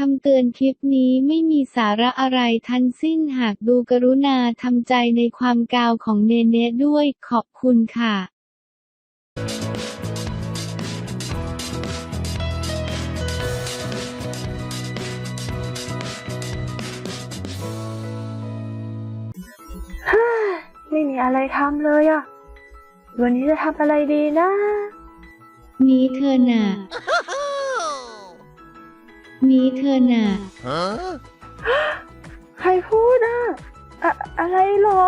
คำเตือนคลิปนี้ไม่มีสาระอะไรทั้งสิ้นหากดูกรุณาทำใจในความกาวของเนเน่ด้วยขอบคุณค่ะ ไม่มีอะไรทำเลยอะวันนี้จะทำอะไรดีนะ นี้เธอน่ะ นี้เธอน่ะ ใครพูดอะอะอะไรเหรอ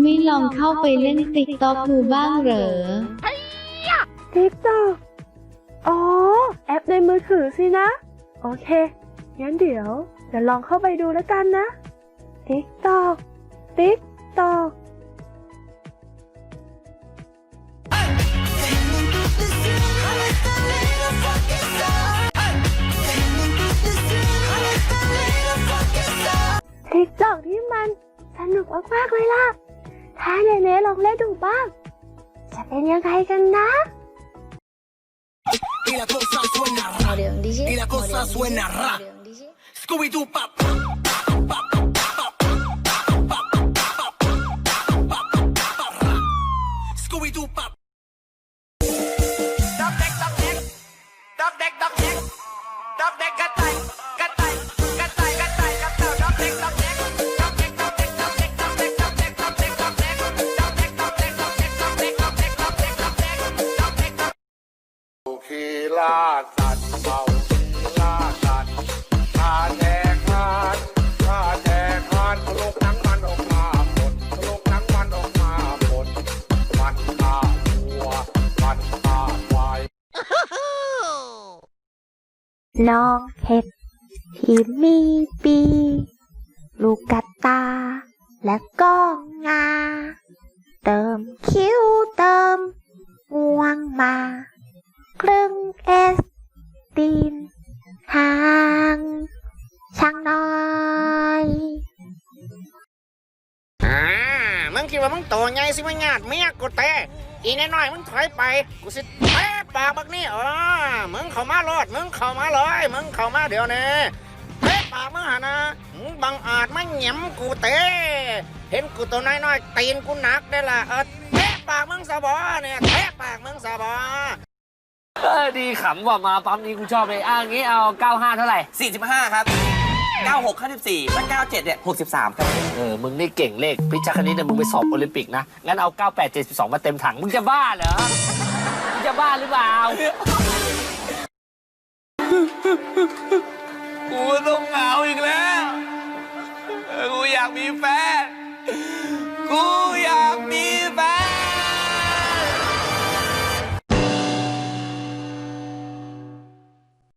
ไม่ลองเข้าไปเล่นติ๊กต็อกดูบ้างเหรอ ทิกตอกอ๋อ แอปในมือถือสินะ โอเค งั้นเดี๋ยวจะลองเข้าไปดูแล้วกันนะ ทิกตอก ติ๊กตอก มากๆเลยล่ะ ถ้าเนเน่ลองเล่นดูบ้าง จะเป็นยังไงกันนะ Y la cosa suena ra. Murió un DJ. Y la cosa murió un suena DJ, ra. murió un DJ. Scooby-Doo pop. Scooby-Doo pop. Dog deck, dog deck. Dog deck, dog deck. Dog deck, gắt tay, สัตว์เมาขี่ล่าสัตว์ข้าแทกทานข้าแทกทานพลุกหนังมันออกมาหมดพลุกหนังมันออกมาหมดมันฆ่าวัวมันฆ่าควายน้องเห็ดที่มีปี ลูกกระตา และก็งา เติมคิ้วเติมงวงมา ครึ่งเอสตีนหางช่างน้อยอ่ามึงคิดว่ามึงโตใหญ่สิมึงญาติเมียกูเตะอีน้อยๆมึงถอยไป กูสิเตะปากบักนี่อ๋อมึงเข้ามาโลดมึงเข้ามาเลยมึงเข้ามาเดี๋ยวนี้เตะปากมึงหานะมึงบังอาจมาหยำกูเตะเห็นกูตัวน้อยๆตีนกูหนักได้ละเออเตะปากมึงซะบ่เนี่ยเตะปากมึงซะบ่ เออ ดีขำว่ะมาปั๊มนี้กูชอบเลยอะงี้เอา 95 เท่าไหร่ 45 ครับ 96 54ถ้า97 เนี่ย 63 ครับ เออ มึงนี่เก่งเลขพิชาคณิตเนี่ยมึงไปสอบโอลิมปิกนะ งั้นเอา 98 72 มาเต็มถัง มึงจะบ้าเหรอ มึงจะบ้าหรือเปล่า กูต้องเหงาอีกแล้วเออกูอยากมีแฟ